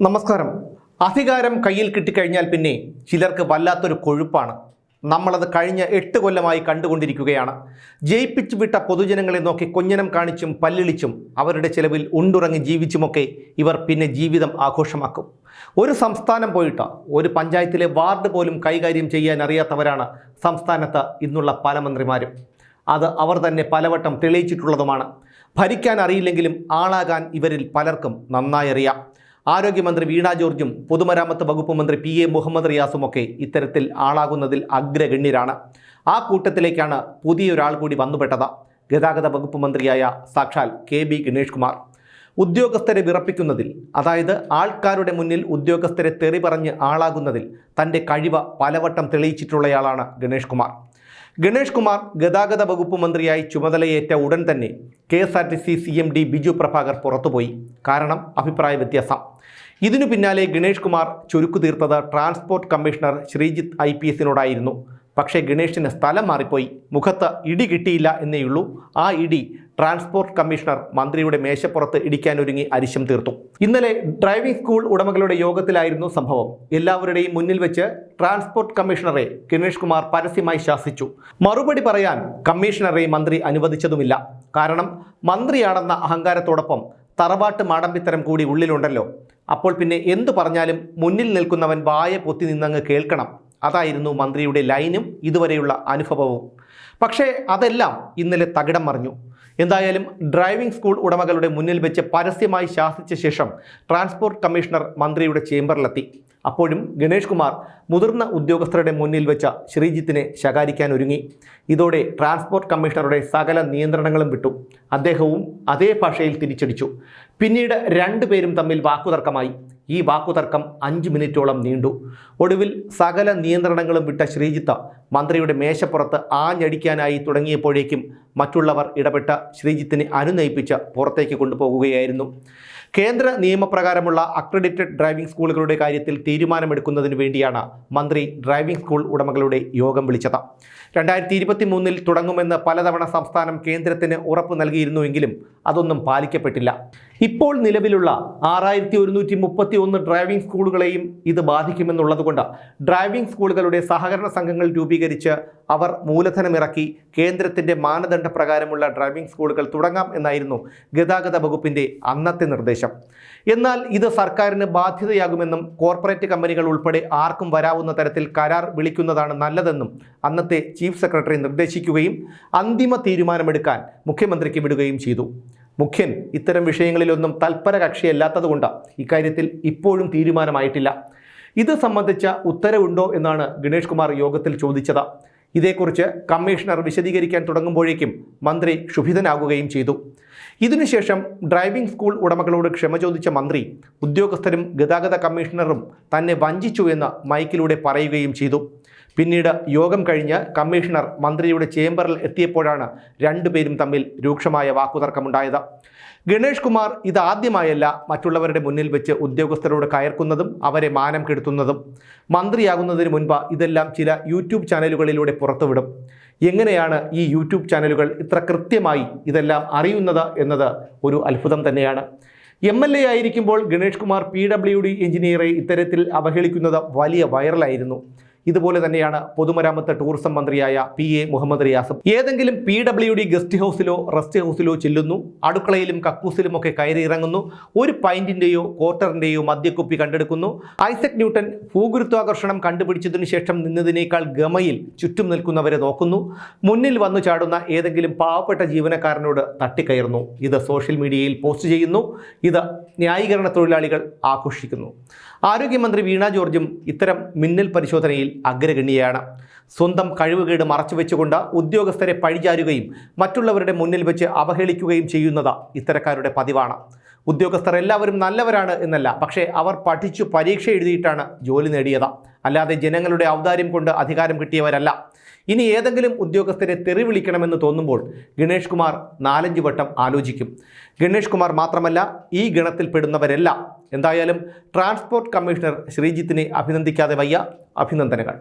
നമസ്കാരം. അധികാരം കയ്യിൽ കിട്ടിക്കഴിഞ്ഞാൽ പിന്നെ ചിലർക്ക് വല്ലാത്തൊരു കൊഴുപ്പാണ്. നമ്മളത് കഴിഞ്ഞ എട്ട് കൊല്ലമായി കണ്ടുകൊണ്ടിരിക്കുകയാണ്. ജയിപ്പിച്ചു വിട്ട പൊതുജനങ്ങളെ നോക്കി കൊഞ്ഞനം കാണിച്ചും പല്ലിളിച്ചും അവരുടെ ചെലവിൽ ഉണ്ടുറങ്ങി ജീവിച്ചുമൊക്കെ ഇവർ പിന്നെ ജീവിതം ആഘോഷമാക്കും. ഒരു സംസ്ഥാനം പോയിട്ട് ഒരു പഞ്ചായത്തിലെ വാർഡ് പോലും കൈകാര്യം ചെയ്യാൻ അറിയാത്തവരാണ് സംസ്ഥാനത്ത് ഇന്നുള്ള പല മന്ത്രിമാരും. അത് അവർ തന്നെ പലവട്ടം തെളിയിച്ചിട്ടുള്ളതുമാണ്. ഭരിക്കാൻ അറിയില്ലെങ്കിലും ആളാകാൻ ഇവരിൽ പലർക്കും നന്നായി അറിയാം. ആരോഗ്യമന്ത്രി വീണ ജോർജും പൊതുമരാമത്ത് വകുപ്പ് മന്ത്രി പി എ മുഹമ്മദ് റിയാസും ഒക്കെ ഇത്തരത്തിൽ ആളാകുന്നതിൽ അഗ്രഗണ്യരാണ്. ആ കൂട്ടത്തിലേക്കാണ് പുതിയൊരാൾ കൂടി വന്നുപെട്ടത്. ഗതാഗത വകുപ്പ് മന്ത്രിയായ സാക്ഷാൽ കെ ബി ഗണേഷ് കുമാർ. ഉദ്യോഗസ്ഥരെ വിറപ്പിക്കുന്നതിൽ അതായത് ആൾക്കാരുടെ മുന്നിൽ ഉദ്യോഗസ്ഥരെ തെറി പറഞ്ഞ് ആളാകുന്നതിൽ തന്റെ കഴിവ് പലവട്ടം തെളിയിച്ചിട്ടുള്ളയാളാണ് ഗണേഷ് കുമാർ. ഗണേഷ് കുമാർ ഗതാഗത വകുപ്പ് മന്ത്രിയായി ചുമതലയേറ്റ ഉടൻ തന്നെ K S R T C C M D Biju Prabhakar പുറത്തുപോയി. കാരണം അഭിപ്രായ വ്യത്യാസം. ഇതിനു പിന്നാലെ ഗണേഷ് കുമാർ ചുരുക്കു തീർത്തത് transport commissioner Sreejith I P എസിനോടായിരുന്നു. പക്ഷേ ഗണേഷിന് സ്ഥലം മാറിപ്പോയി. മുഖത്ത് ഇടി കിട്ടിയില്ല എന്നേയുള്ളൂ. ആ ഇടി ട്രാൻസ്പോർട്ട് കമ്മീഷണർ മന്ത്രിയുടെ മേശപ്പുറത്ത് ഇടിക്കാനൊരുങ്ങി അരിശം തീർത്തു. ഇന്നലെ ഡ്രൈവിംഗ് സ്കൂൾ ഉടമകളുടെ യോഗത്തിലായിരുന്നു സംഭവം. എല്ലാവരുടെയും മുന്നിൽ വെച്ച് ട്രാൻസ്പോർട്ട് കമ്മീഷണറെ ഗണേഷ് കുമാർ പരസ്യമായി ശാസിച്ചു. മറുപടി പറയാൻ കമ്മീഷണറെ മന്ത്രി അനുവദിച്ചതുമില്ല. കാരണം മന്ത്രിയാണെന്ന അഹങ്കാരത്തോടൊപ്പം തറവാട്ട് മാടമ്പിത്തരം കൂടി ഉള്ളിലുണ്ടല്ലോ. അപ്പോൾ പിന്നെ എന്തു പറഞ്ഞാലും മുന്നിൽ നിൽക്കുന്നവൻ വായ പൊത്തി നിന്നങ്ങ് കേൾക്കണം. അതായിരുന്നു മന്ത്രിയുടെ ലൈനും ഇതുവരെയുള്ള അനുഭവവും. പക്ഷേ അതെല്ലാം ഇന്നലെ തകിടം മറിഞ്ഞു. എന്തായാലും ഡ്രൈവിംഗ് സ്കൂൾ ഉടമകളുടെ മുന്നിൽ വെച്ച് പരസ്യമായി ശാസിച്ച ശേഷം ട്രാൻസ്പോർട്ട് കമ്മീഷണർ മന്ത്രിയുടെ ചേംബറിലെത്തി. അപ്പോഴും ഗണേഷ് കുമാർ മുതിർന്ന ഉദ്യോഗസ്ഥരുടെ മുന്നിൽ വെച്ച ശ്രീജിത്തിനെ ശകാരിക്കാൻ ഒരുങ്ങി ഇതോടെ ട്രാൻസ്പോർട്ട് കമ്മീഷണറുടെ സകല നിയന്ത്രണങ്ങളും വിട്ടു. അദ്ദേഹവും അതേ ഭാഷയിൽ തിരിച്ചടിച്ചു. പിന്നീട് രണ്ടുപേരും തമ്മിൽ വാക്കുതർക്കമായി. ഈ വാക്കുതർക്കം അഞ്ച് മിനിറ്റോളം നീണ്ടു. ഒടുവിൽ സകല നിയന്ത്രണങ്ങളും വിട്ട ശ്രീജിത്ത് മന്ത്രിയുടെ മേശപ്പുറത്ത് ആഞ്ഞടിക്കാനായി തുടങ്ങിയപ്പോഴേക്കും മറ്റുള്ളവർ ഇടപെട്ട ശ്രീജിത്തിനെ അനുനയിപ്പിച്ച് പുറത്തേക്ക് കൊണ്ടുപോകുകയായിരുന്നു. കേന്ദ്ര നിയമപ്രകാരമുള്ള അക്രഡിറ്റഡ് ഡ്രൈവിംഗ് സ്കൂളുകളുടെ കാര്യത്തിൽ തീരുമാനമെടുക്കുന്നതിന് വേണ്ടിയാണ് മന്ത്രി ഡ്രൈവിംഗ് സ്കൂൾ ഉടമകളുടെ യോഗം വിളിച്ചത്. രണ്ടായിരത്തി ഇരുപത്തി മൂന്നിൽ തുടങ്ങുമെന്ന് പലതവണ സംസ്ഥാനം കേന്ദ്രത്തിന് ഉറപ്പ് നൽകിയിരുന്നുവെങ്കിലും അതൊന്നും പാലിക്കപ്പെട്ടില്ല. ഇപ്പോൾ നിലവിലുള്ള ആറായിരത്തി ഒരുന്നൂറ്റി മുപ്പത്തി ഒന്ന് ഡ്രൈവിംഗ് സ്കൂളുകളെയും ഇത് ബാധിക്കുമെന്നുള്ളതുകൊണ്ട് ഡ്രൈവിംഗ് സ്കൂളുകളുടെ സഹകരണ സംഘങ്ങൾ രൂപീകരിച്ച് അവർ മൂലധനമിറക്കി കേന്ദ്രത്തിന്റെ മാനദണ്ഡ പ്രകാരമുള്ള ഡ്രൈവിംഗ് സ്കൂളുകൾ തുടങ്ങാം എന്നായിരുന്നു ഗതാഗത വകുപ്പിന്റെ അന്നത്തെ നിർദ്ദേശം. എന്നാൽ ഇത് സർക്കാരിന് ബാധ്യതയാകുമെന്നും കോർപ്പറേറ്റ് കമ്പനികൾ ഉൾപ്പെടെ ആർക്കും വരാവുന്ന തരത്തിൽ കരാർ വിളിക്കുന്നതാണ് നല്ലതെന്നും അന്നത്തെ ചീഫ് സെക്രട്ടറി നിർദ്ദേശിക്കുകയും അന്തിമ തീരുമാനമെടുക്കാൻ മുഖ്യമന്ത്രിക്ക് വിടുകയും ചെയ്തു. മുഖ്യൻ ഇത്തരം വിഷയങ്ങളിലൊന്നും തൽപര കക്ഷിയല്ലാത്തതുകൊണ്ട് ഇക്കാര്യത്തിൽ ഇപ്പോഴും തീരുമാനമായിട്ടില്ല. ഇത് സംബന്ധിച്ച ഉത്തരവുണ്ടോ എന്നാണ് ഗണേഷ് കുമാർ യോഗത്തിൽ ചോദിച്ചത്. ഇതേക്കുറിച്ച് കമ്മീഷണർ വിശദീകരിക്കാൻ തുടങ്ങുമ്പോഴേക്കും മന്ത്രി ക്ഷുഭിതനാകുകയും ചെയ്തു. ഇതിനുശേഷം ഡ്രൈവിംഗ് സ്കൂൾ ഉടമകളോട് ക്ഷമ ചോദിച്ച മന്ത്രി ഉദ്യോഗസ്ഥരും ഗതാഗത കമ്മീഷണറും തന്നെ വഞ്ചിച്ചു എന്ന് മൈക്കിലൂടെ പറയുകയും ചെയ്തു. പിന്നീട് യോഗം കഴിഞ്ഞ് കമ്മീഷണർ മന്ത്രിയുടെ ചേംബറിൽ എത്തിയപ്പോഴാണ് രണ്ടുപേരും തമ്മിൽ രൂക്ഷമായ വാക്കുതർക്കമുണ്ടായത്. ഗണേഷ് കുമാർ ഇതാദ്യമായല്ല മറ്റുള്ളവരുടെ മുന്നിൽ വെച്ച് ഉദ്യോഗസ്ഥരോട് കയർക്കുന്നതും അവരെ മാനം കെടുത്തുന്നതും. മന്ത്രിയാകുന്നതിന് മുൻപ് ഇതെല്ലാം ചില യൂട്യൂബ് ചാനലുകളിലൂടെ പുറത്തുവിടും. എങ്ങനെയാണ് ഈ യൂട്യൂബ് ചാനലുകൾ ഇത്ര കൃത്യമായി ഇതെല്ലാം അറിയുന്നത് എന്നത് ഒരു അത്ഭുതം തന്നെയാണ്. എം എൽ എ ആയിരിക്കുമ്പോൾ Ganesh Kumar P W D എഞ്ചിനീയറെ ഇത്തരത്തിൽ അവഹേളിക്കുന്നത് വലിയ വൈറലായിരുന്നു ഇതുപോലെ തന്നെയാണ് പൊതുമരാമത്ത് ടൂറിസം മന്ത്രിയായ പി എ മുഹമ്മദ് റിയാസും. ഏതെങ്കിലും പി ഡബ്ല്യു ഡി ഗസ്റ്റ് ഹൗസിലോ റെസ്റ്റ് ഹൗസിലോ ചെല്ലുന്നു. അടുക്കളയിലും കക്കൂസിലും ഒക്കെ കയറി ഇറങ്ങുന്നു. ഒരു പൈന്റിന്റെയോ ക്വാർട്ടറിന്റെയോ മദ്യക്കുപ്പി കണ്ടെടുക്കുന്നു. ഐസക് ന്യൂട്ടൻ ഭൂഗുരുത്വാകർഷണം കണ്ടുപിടിച്ചതിനു ശേഷം നിന്നതിനേക്കാൾ ഗമയിൽ ചുറ്റും നിൽക്കുന്നവരെ നോക്കുന്നു. മുന്നിൽ വന്നു ചാടുന്ന ഏതെങ്കിലും പാവപ്പെട്ട ജീവനക്കാരനോട് തട്ടിക്കയറുന്നു. ഇത് സോഷ്യൽ മീഡിയയിൽ പോസ്റ്റ് ചെയ്യുന്നു. ഇത് ന്യായീകരണ തൊഴിലാളികൾ ആഘോഷിക്കുന്നു. ആരോഗ്യമന്ത്രി വീണ ജോർജും ഇത്തരം മിന്നൽ പരിശോധനയിൽ അഗ്രഗണ്യയാണ്. സ്വന്തം കഴിവുകേട് മറച്ചുവെച്ചുകൊണ്ട് ഉദ്യോഗസ്ഥരെ പഴിചാരുകയും മറ്റുള്ളവരുടെ മുന്നിൽ വെച്ച് അവഹേളിക്കുകയും ചെയ്യുന്നത് ഇത്തരക്കാരുടെ പതിവാണ്. ഉദ്യോഗസ്ഥർ എല്ലാവരും നല്ലവരാണ് എന്നല്ല പക്ഷേ അവർ പഠിച്ചു പരീക്ഷ എഴുതിയിട്ടാണ് ജോലി നേടിയത്. അല്ലാതെ ജനങ്ങളുടെ ഔദാര്യം കൊണ്ട് അധികാരം കിട്ടിയവരല്ല. ഇനി ഏതെങ്കിലും ഉദ്യോഗസ്ഥരെ തെറി വിളിക്കണമെന്ന് തോന്നുമ്പോൾ ഗണേഷ് കുമാർ നാലഞ്ച് വട്ടം ആലോചിക്കും. ഗണേഷ് കുമാർ മാത്രമല്ല ഈ ഗണത്തിൽപ്പെടുന്നവരല്ല എന്തായാലും ട്രാൻസ്പോർട്ട് കമ്മീഷണർ ശ്രീജിത്തിനെ അഭിനന്ദിക്കാതെ വയ്യ. അഭിനന്ദനങ്ങൾ.